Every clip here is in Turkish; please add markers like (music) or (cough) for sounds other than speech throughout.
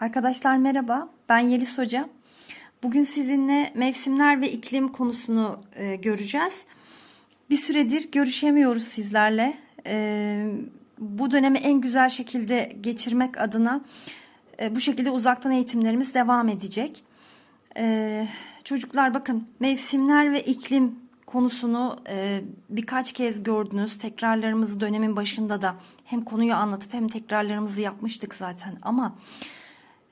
Arkadaşlar merhaba, ben Yeliz Hoca. Bugün sizinle mevsimler ve iklim konusunu e, göreceğiz. Bir süredir görüşemiyoruz sizlerle. E, bu dönemi en güzel şekilde geçirmek adına e, bu şekilde uzaktan eğitimlerimiz devam edecek. E, çocuklar bakın mevsimler ve iklim konusunu e, birkaç kez gördünüz. Tekrarlarımızı dönemin başında da hem konuyu anlatıp hem tekrarlarımızı yapmıştık zaten ama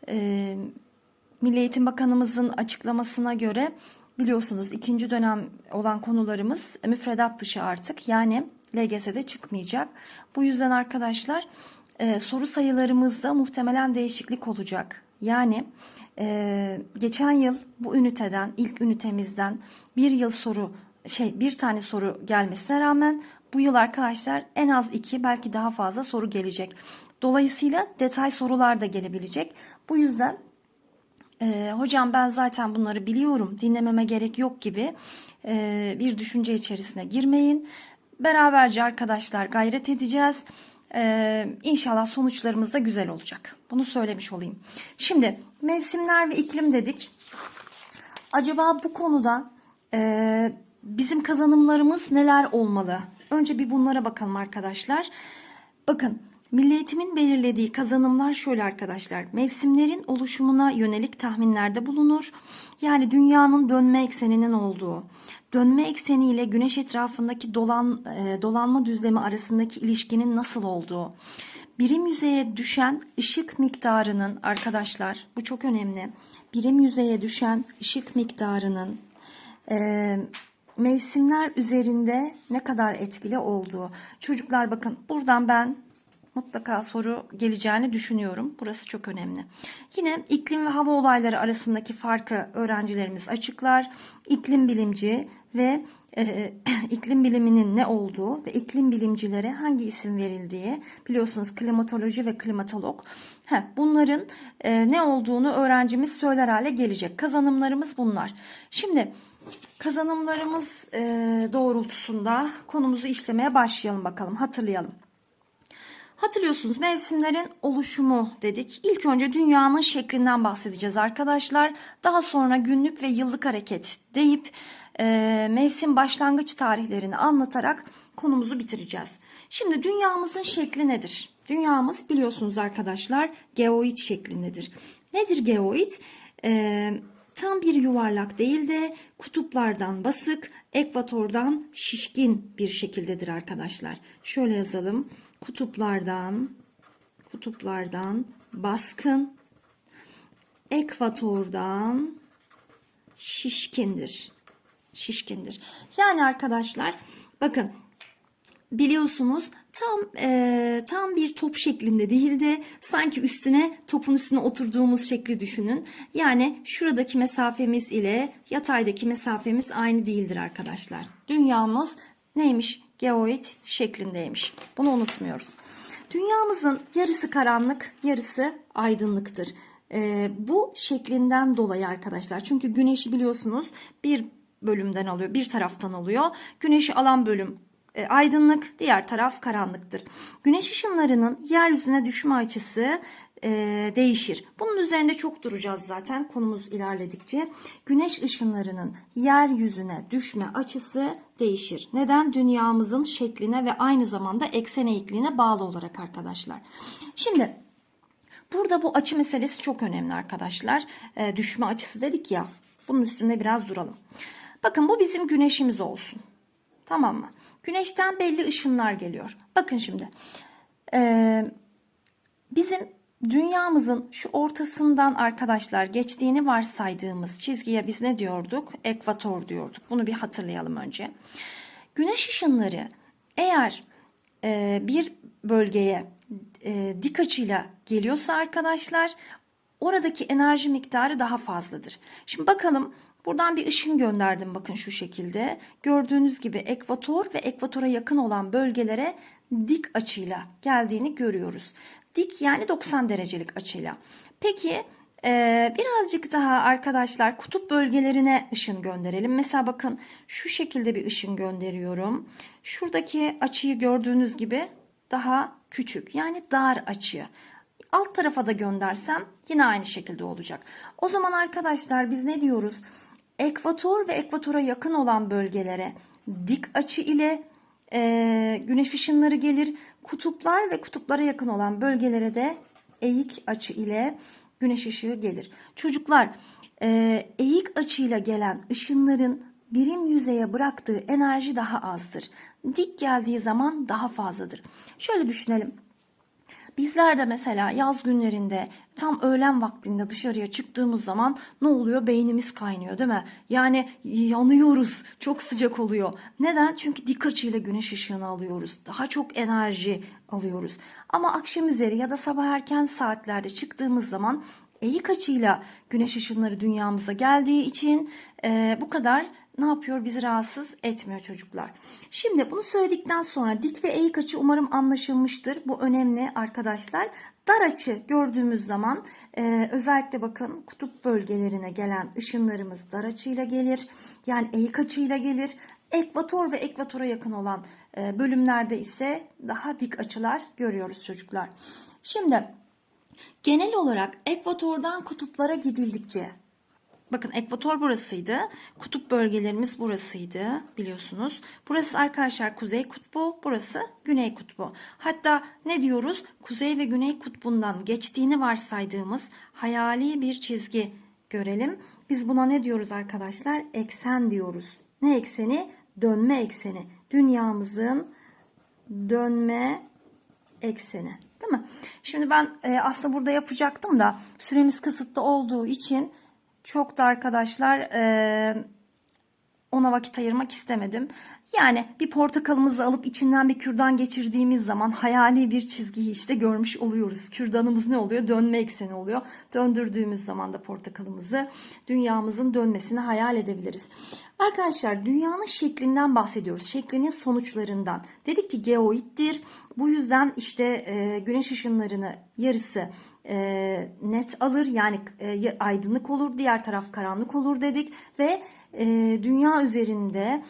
e, Milli Eğitim Bakanımızın açıklamasına göre biliyorsunuz ikinci dönem olan konularımız müfredat dışı artık yani LGS'de çıkmayacak. Bu yüzden arkadaşlar e, soru sayılarımızda muhtemelen değişiklik olacak. Yani e, geçen yıl bu üniteden ilk ünitemizden bir yıl soru şey bir tane soru gelmesine rağmen bu yıl arkadaşlar en az iki belki daha fazla soru gelecek. Dolayısıyla detay sorular da gelebilecek. Bu yüzden e, hocam ben zaten bunları biliyorum dinlememe gerek yok gibi e, bir düşünce içerisine girmeyin. Beraberce arkadaşlar gayret edeceğiz. E, inşallah sonuçlarımız da güzel olacak. Bunu söylemiş olayım. Şimdi mevsimler ve iklim dedik. Acaba bu konuda e, bizim kazanımlarımız neler olmalı? Önce bir bunlara bakalım arkadaşlar. Bakın Milli Eğitim'in belirlediği kazanımlar şöyle arkadaşlar. Mevsimlerin oluşumuna yönelik tahminlerde bulunur. Yani dünyanın dönme ekseninin olduğu, dönme ekseni ile güneş etrafındaki dolan, e, dolanma düzlemi arasındaki ilişkinin nasıl olduğu, birim yüzeye düşen ışık miktarının arkadaşlar bu çok önemli. Birim yüzeye düşen ışık miktarının e, mevsimler üzerinde ne kadar etkili olduğu. Çocuklar bakın buradan ben mutlaka soru geleceğini düşünüyorum. Burası çok önemli. Yine iklim ve hava olayları arasındaki farkı öğrencilerimiz açıklar. İklim bilimci ve e, (clears throat) iklim biliminin ne olduğu ve iklim bilimcilere hangi isim verildiği biliyorsunuz klimatoloji ve klimatolog. Heh, bunların e, ne olduğunu öğrencimiz söyler hale gelecek. Kazanımlarımız bunlar. Şimdi kazanımlarımız e, doğrultusunda konumuzu işlemeye başlayalım bakalım hatırlayalım. Hatırlıyorsunuz mevsimlerin oluşumu dedik. İlk önce dünyanın şeklinden bahsedeceğiz arkadaşlar. Daha sonra günlük ve yıllık hareket deyip e, mevsim başlangıç tarihlerini anlatarak konumuzu bitireceğiz. Şimdi dünyamızın şekli nedir? Dünyamız biliyorsunuz arkadaşlar geoid şeklindedir. Nedir geoid? E, tam bir yuvarlak değil de kutuplardan basık, ekvatordan şişkin bir şekildedir arkadaşlar. Şöyle yazalım kutuplardan kutuplardan baskın ekvatordan şişkindir. Şişkindir. Yani arkadaşlar bakın biliyorsunuz tam e, tam bir top şeklinde değil de sanki üstüne topun üstüne oturduğumuz şekli düşünün. Yani şuradaki mesafemiz ile yataydaki mesafemiz aynı değildir arkadaşlar. Dünyamız neymiş? Geoid şeklindeymiş. Bunu unutmuyoruz. Dünyamızın yarısı karanlık, yarısı aydınlıktır. Ee, bu şeklinden dolayı arkadaşlar. Çünkü güneşi biliyorsunuz bir bölümden alıyor, bir taraftan alıyor. Güneşi alan bölüm e, aydınlık, diğer taraf karanlıktır. Güneş ışınlarının yeryüzüne düşme açısı e, değişir. Bunun üzerinde çok duracağız zaten konumuz ilerledikçe. Güneş ışınlarının yeryüzüne düşme açısı değişir. Neden? Dünyamızın şekline ve aynı zamanda eksen eğikliğine bağlı olarak arkadaşlar. Şimdi burada bu açı meselesi çok önemli arkadaşlar. E, düşme açısı dedik ya. Bunun üstünde biraz duralım. Bakın bu bizim güneşimiz olsun. Tamam mı? Güneşten belli ışınlar geliyor. Bakın şimdi. Ee, bizim dünyamızın şu ortasından arkadaşlar geçtiğini varsaydığımız çizgiye biz ne diyorduk? Ekvator diyorduk. Bunu bir hatırlayalım önce. Güneş ışınları eğer e, bir bölgeye e, dik açıyla geliyorsa arkadaşlar oradaki enerji miktarı daha fazladır. Şimdi bakalım Buradan bir ışın gönderdim bakın şu şekilde. Gördüğünüz gibi ekvator ve ekvatora yakın olan bölgelere dik açıyla geldiğini görüyoruz. Dik yani 90 derecelik açıyla. Peki ee, birazcık daha arkadaşlar kutup bölgelerine ışın gönderelim. Mesela bakın şu şekilde bir ışın gönderiyorum. Şuradaki açıyı gördüğünüz gibi daha küçük yani dar açı. Alt tarafa da göndersem yine aynı şekilde olacak. O zaman arkadaşlar biz ne diyoruz? Ekvator ve ekvatora yakın olan bölgelere dik açı ile e, güneş ışınları gelir. Kutuplar ve kutuplara yakın olan bölgelere de eğik açı ile güneş ışığı gelir. Çocuklar e, eğik açıyla gelen ışınların birim yüzeye bıraktığı enerji daha azdır. Dik geldiği zaman daha fazladır. Şöyle düşünelim. Bizler de mesela yaz günlerinde tam öğlen vaktinde dışarıya çıktığımız zaman ne oluyor? Beynimiz kaynıyor değil mi? Yani yanıyoruz. Çok sıcak oluyor. Neden? Çünkü dik açıyla güneş ışığını alıyoruz. Daha çok enerji alıyoruz. Ama akşam üzeri ya da sabah erken saatlerde çıktığımız zaman eğik açıyla güneş ışınları dünyamıza geldiği için e, bu kadar ne yapıyor? Bizi rahatsız etmiyor çocuklar. Şimdi bunu söyledikten sonra dik ve eğik açı umarım anlaşılmıştır. Bu önemli arkadaşlar. Dar açı gördüğümüz zaman e, özellikle bakın kutup bölgelerine gelen ışınlarımız dar açıyla gelir. Yani eğik açıyla gelir. Ekvator ve ekvatora yakın olan e, bölümlerde ise daha dik açılar görüyoruz çocuklar. Şimdi genel olarak ekvatordan kutuplara gidildikçe Bakın ekvator burasıydı. Kutup bölgelerimiz burasıydı biliyorsunuz. Burası arkadaşlar kuzey kutbu, burası güney kutbu. Hatta ne diyoruz? Kuzey ve güney kutbundan geçtiğini varsaydığımız hayali bir çizgi görelim. Biz buna ne diyoruz arkadaşlar? Eksen diyoruz. Ne ekseni? Dönme ekseni. Dünyamızın dönme ekseni. Değil mi? Şimdi ben e, aslında burada yapacaktım da süremiz kısıtlı olduğu için çok da arkadaşlar e, ona vakit ayırmak istemedim. Yani bir portakalımızı alıp içinden bir kürdan geçirdiğimiz zaman hayali bir çizgiyi işte görmüş oluyoruz. Kürdanımız ne oluyor? Dönme ekseni oluyor. Döndürdüğümüz zaman da portakalımızı dünyamızın dönmesini hayal edebiliriz. Arkadaşlar dünyanın şeklinden bahsediyoruz. Şeklinin sonuçlarından. Dedik ki geoittir. Bu yüzden işte e, güneş ışınlarını yarısı e, net alır yani e, aydınlık olur diğer taraf karanlık olur dedik ve e, dünya üzerinde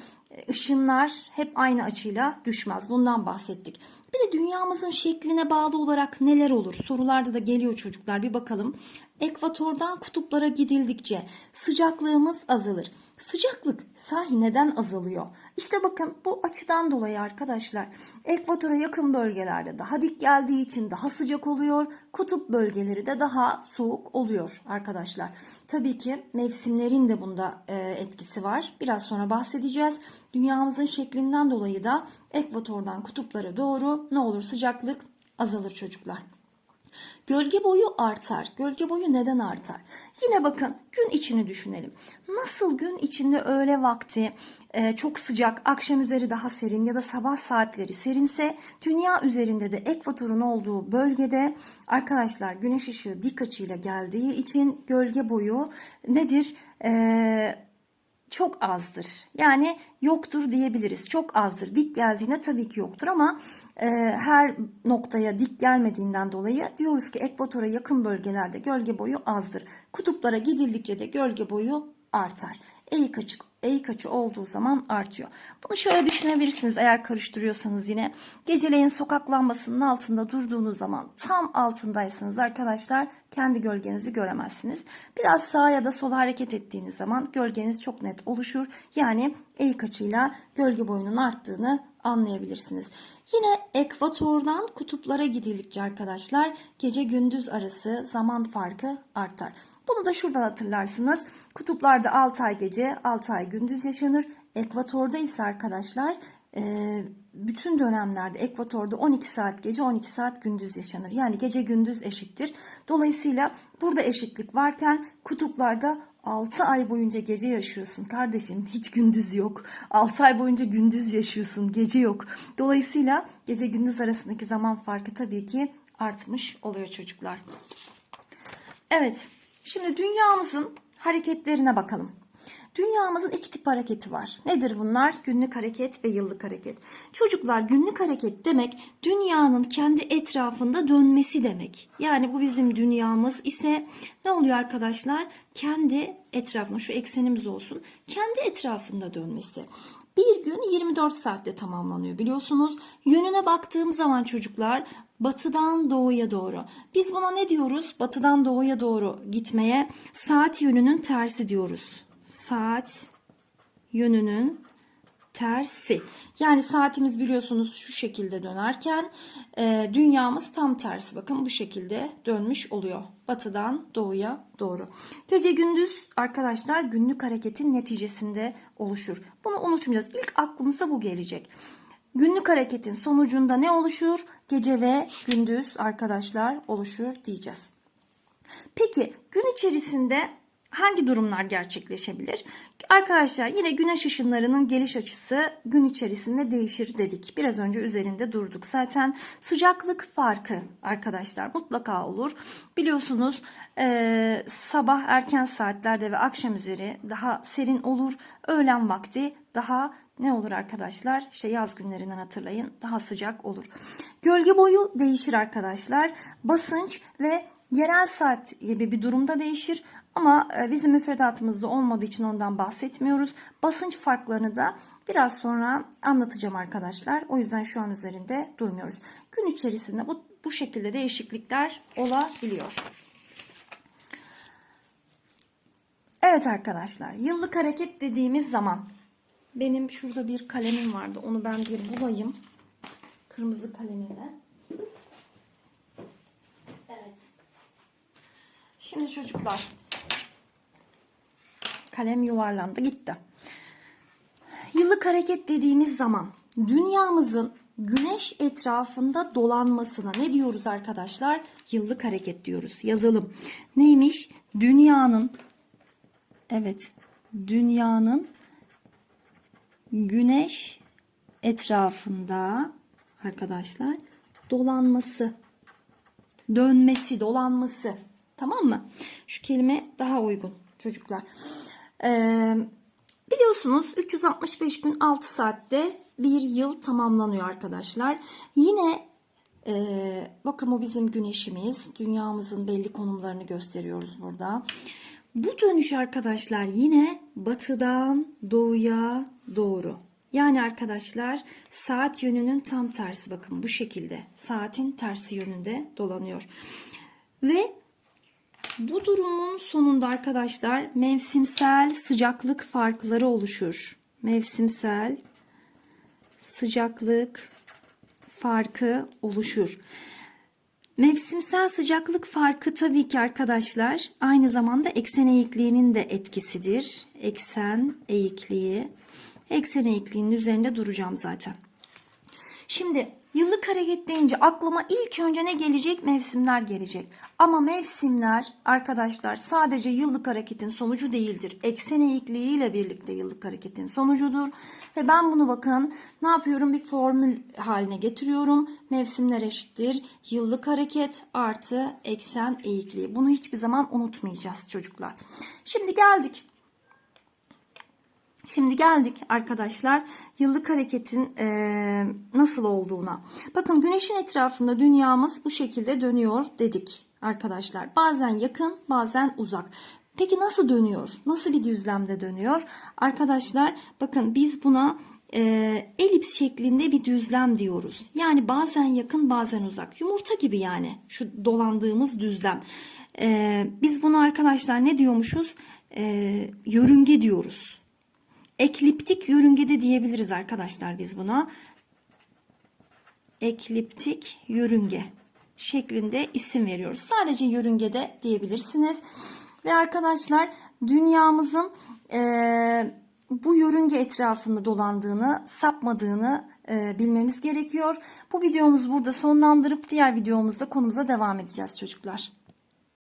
ışınlar hep aynı açıyla düşmez. Bundan bahsettik. Bir de dünyamızın şekline bağlı olarak neler olur? Sorularda da geliyor çocuklar bir bakalım. Ekvatordan kutuplara gidildikçe sıcaklığımız azalır. Sıcaklık sahi neden azalıyor? İşte bakın bu açıdan dolayı arkadaşlar ekvatora yakın bölgelerde daha dik geldiği için daha sıcak oluyor. Kutup bölgeleri de daha soğuk oluyor arkadaşlar. Tabii ki mevsimlerin de bunda e, etkisi var. Biraz sonra bahsedeceğiz. Dünyamızın şeklinden dolayı da ekvatordan kutuplara doğru ne olur sıcaklık azalır çocuklar. Gölge boyu artar. Gölge boyu neden artar? Yine bakın gün içini düşünelim. Nasıl gün içinde öğle vakti e, çok sıcak, akşam üzeri daha serin ya da sabah saatleri serinse dünya üzerinde de ekvatorun olduğu bölgede arkadaşlar güneş ışığı dik açıyla geldiği için gölge boyu nedir? Eee çok azdır. Yani yoktur diyebiliriz. Çok azdır. Dik geldiğinde tabii ki yoktur ama e, her noktaya dik gelmediğinden dolayı diyoruz ki ekvatora yakın bölgelerde gölge boyu azdır. Kutuplara gidildikçe de gölge boyu artar. Eğik açık eğik açı olduğu zaman artıyor. Bunu şöyle düşünebilirsiniz eğer karıştırıyorsanız yine. Geceleyin sokak lambasının altında durduğunuz zaman tam altındaysanız arkadaşlar kendi gölgenizi göremezsiniz. Biraz sağa ya da sola hareket ettiğiniz zaman gölgeniz çok net oluşur. Yani eğik açıyla gölge boyunun arttığını anlayabilirsiniz. Yine ekvatordan kutuplara gidildikçe arkadaşlar gece gündüz arası zaman farkı artar. Bunu da şuradan hatırlarsınız. Kutuplarda 6 ay gece, 6 ay gündüz yaşanır. Ekvatorda ise arkadaşlar e, bütün dönemlerde ekvatorda 12 saat gece 12 saat gündüz yaşanır. Yani gece gündüz eşittir. Dolayısıyla burada eşitlik varken kutuplarda 6 ay boyunca gece yaşıyorsun kardeşim hiç gündüz yok. 6 ay boyunca gündüz yaşıyorsun gece yok. Dolayısıyla gece gündüz arasındaki zaman farkı tabii ki artmış oluyor çocuklar. Evet Şimdi dünyamızın hareketlerine bakalım. Dünyamızın iki tip hareketi var. Nedir bunlar? Günlük hareket ve yıllık hareket. Çocuklar günlük hareket demek dünyanın kendi etrafında dönmesi demek. Yani bu bizim dünyamız ise ne oluyor arkadaşlar? Kendi etrafında şu eksenimiz olsun. Kendi etrafında dönmesi. Bir gün 24 saatte tamamlanıyor biliyorsunuz. Yönüne baktığım zaman çocuklar batıdan doğuya doğru. Biz buna ne diyoruz? Batıdan doğuya doğru gitmeye saat yönünün tersi diyoruz. Saat yönünün tersi. Yani saatimiz biliyorsunuz şu şekilde dönerken e, dünyamız tam tersi. Bakın bu şekilde dönmüş oluyor. Batıdan doğuya doğru. Gece gündüz arkadaşlar günlük hareketin neticesinde oluşur. Bunu unutmayacağız. İlk aklımıza bu gelecek. Günlük hareketin sonucunda ne oluşur? Gece ve gündüz arkadaşlar oluşur diyeceğiz. Peki gün içerisinde hangi durumlar gerçekleşebilir? Arkadaşlar yine güneş ışınlarının geliş açısı gün içerisinde değişir dedik. Biraz önce üzerinde durduk. Zaten sıcaklık farkı arkadaşlar mutlaka olur. Biliyorsunuz e, sabah erken saatlerde ve akşam üzeri daha serin olur. Öğlen vakti daha ne olur arkadaşlar? İşte yaz günlerinden hatırlayın. Daha sıcak olur. Gölge boyu değişir arkadaşlar. Basınç ve yerel saat gibi bir durumda değişir. Ama e, bizim müfredatımızda olmadığı için ondan bahsetmiyoruz. Basınç farklarını da biraz sonra anlatacağım arkadaşlar. O yüzden şu an üzerinde durmuyoruz. Gün içerisinde bu, bu şekilde değişiklikler olabiliyor. Evet arkadaşlar yıllık hareket dediğimiz zaman benim şurada bir kalemim vardı. Onu ben bir bulayım. Kırmızı kalemimi. Evet. Şimdi çocuklar kalem yuvarlandı gitti. Yıllık hareket dediğimiz zaman dünyamızın güneş etrafında dolanmasına ne diyoruz arkadaşlar? Yıllık hareket diyoruz. Yazalım. Neymiş? Dünyanın evet dünyanın güneş etrafında arkadaşlar dolanması, dönmesi, dolanması. Tamam mı? Şu kelime daha uygun çocuklar. Biliyorsunuz 365 gün 6 saatte bir yıl tamamlanıyor arkadaşlar. Yine e, bakın bu bizim güneşimiz. Dünyamızın belli konumlarını gösteriyoruz burada. Bu dönüş arkadaşlar yine batıdan doğuya doğru. Yani arkadaşlar saat yönünün tam tersi bakın bu şekilde. Saatin tersi yönünde dolanıyor. Ve bu durumun sonunda arkadaşlar mevsimsel sıcaklık farkları oluşur. Mevsimsel sıcaklık farkı oluşur. Mevsimsel sıcaklık farkı tabii ki arkadaşlar aynı zamanda eksen eğikliğinin de etkisidir. Eksen eğikliği. Eksen eğikliğinin üzerinde duracağım zaten. Şimdi yıllık hareket deyince aklıma ilk önce ne gelecek? Mevsimler gelecek. Ama mevsimler arkadaşlar sadece yıllık hareketin sonucu değildir. Eksen eğikliğiyle birlikte yıllık hareketin sonucudur. Ve ben bunu bakın ne yapıyorum? Bir formül haline getiriyorum. Mevsimler eşittir. Yıllık hareket artı eksen eğikliği. Bunu hiçbir zaman unutmayacağız çocuklar. Şimdi geldik Şimdi geldik arkadaşlar yıllık hareketin e, nasıl olduğuna. Bakın güneşin etrafında dünyamız bu şekilde dönüyor dedik arkadaşlar. Bazen yakın bazen uzak. Peki nasıl dönüyor? Nasıl bir düzlemde dönüyor? Arkadaşlar bakın biz buna e, elips şeklinde bir düzlem diyoruz. Yani bazen yakın bazen uzak. Yumurta gibi yani şu dolandığımız düzlem. E, biz buna arkadaşlar ne diyormuşuz? E, yörünge diyoruz. Ekliptik yörüngede diyebiliriz arkadaşlar biz buna. Ekliptik yörünge şeklinde isim veriyoruz. Sadece yörüngede diyebilirsiniz. Ve arkadaşlar dünyamızın e, bu yörünge etrafında dolandığını, sapmadığını e, bilmemiz gerekiyor. Bu videomuzu burada sonlandırıp diğer videomuzda konumuza devam edeceğiz çocuklar.